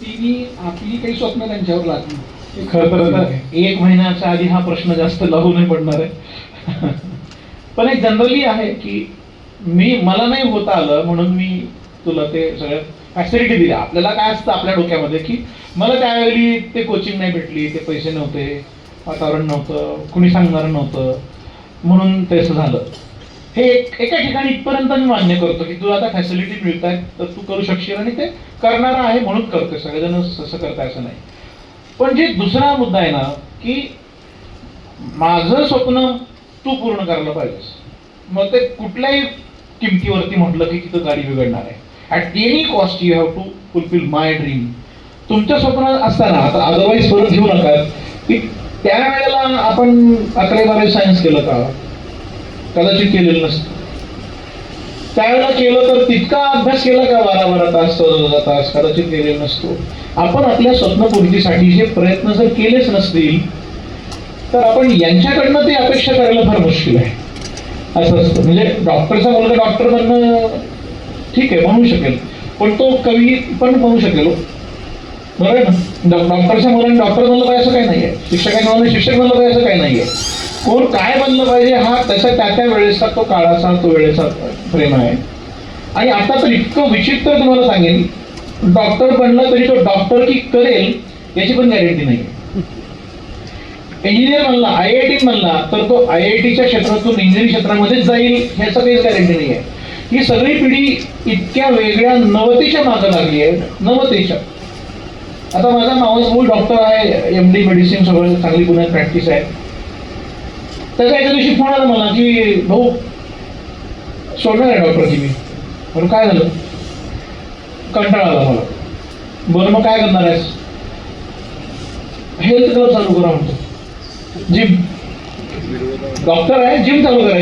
तिने आपली काही स्वप्न त्यांच्यावर लागली. ते खरं तर एक महिन्याच्या आधी हा प्रश्न जास्त लागू नाही पडणार आहे. पण एक जनरली आहे की मी मला नाही होता आलं म्हणून मी तुला ते सगळं फॅसिलिटी दिली. आपल्याला काय असतं आपल्या डोक्यामध्ये की मला त्यावेळी ते कोचिंग नाही भेटली ते पैसे नव्हते वातावरण नव्हतं कुणी सांगणार नव्हतं. म्हणून तसं झालं. हे एक एका ठिकाणी इथपर्यंत मी मान्य करतो की तुला आता फॅसिलिटी मिळत आहेत तर तू करू शकशील आणि ते करणारा आहे म्हणून करतोय सगळेजण असं करताय असं नाही. पण जे दुसरा मुद्दा आहे ना की माझं स्वप्न तू पूर्ण करायला पाहिजेस. मग ते कुठल्याही किमतीवरती म्हटलं की तिथं गाडी बिघडणार आहे. At any cost you have to fulfil my dream तुमच्या स्वप्न असताना आता अदरवाईज परत घेऊ नका. की त्या वेळेला आपण अकरावी बारावी सायन्स केलं का? कदाचित केलेलं नसतं. त्यावेळेला केलं तर तितका अभ्यास केला का बारा बारा तास चौदा तास? कदाचित केलेला नसतो. आपण आपल्या स्वप्नपूर्तीसाठी जे प्रयत्न जर केलेच नसतील तर आपण यांच्याकडनं ते अपेक्षा करायला फार मुश्किल आहे. असं असतं. म्हणजे डॉक्टरचा मुलगा डॉक्टर बनणं ठीक आहे म्हणू शकेल. पण तो कवी पण म्हणू शकेल हो. बरोबर ना? डॉ- डॉक्टरच्या मुलांनी डॉक्टर बनलं पाहिजे असं काही नाही आहे शिक्षकांच्या मुलांनी शिक्षक बनलं पाहिजे असं काही नाही आहे कोण काय बनलं पाहिजे हा त्याचा त्या त्या वेळेचा तो काळाचा तो वेळेचा प्रेम आहे. आणि आता तर इतकं विचित्र तुम्हाला सांगेन डॉक्टर बनला तरी तो डॉक्टर की करेल याची पण गॅरंटी नाही. इंजिनियर बनला आय आय टी बनला तर तो आय आय टीच्या क्षेत्रातून इंजिनिअरिंग क्षेत्रामध्येच जाईल ह्याचं काहीच गॅरंटी नाही आहे ही सगळी पिढी इतक्या वेगळ्या नवतेच्या मागं लागली आहे नवतेच्या. आता माझा मावस मूळ डॉक्टर आहे एम डी मेडिसिन सगळं चांगली पुण्यात प्रॅक्टिस आहे. त्याचा एका दिवशी फोन आला मला की भाऊ सोडणार आहे डॉक्टरची मी म्हणून काय झालं? कंटाळा आला मला. बरं मग काय करणार आहेस? हेल्थ क्लब चालू करा म्हणतो. जिम. डॉक्टर आहे जिम चालू करायचं.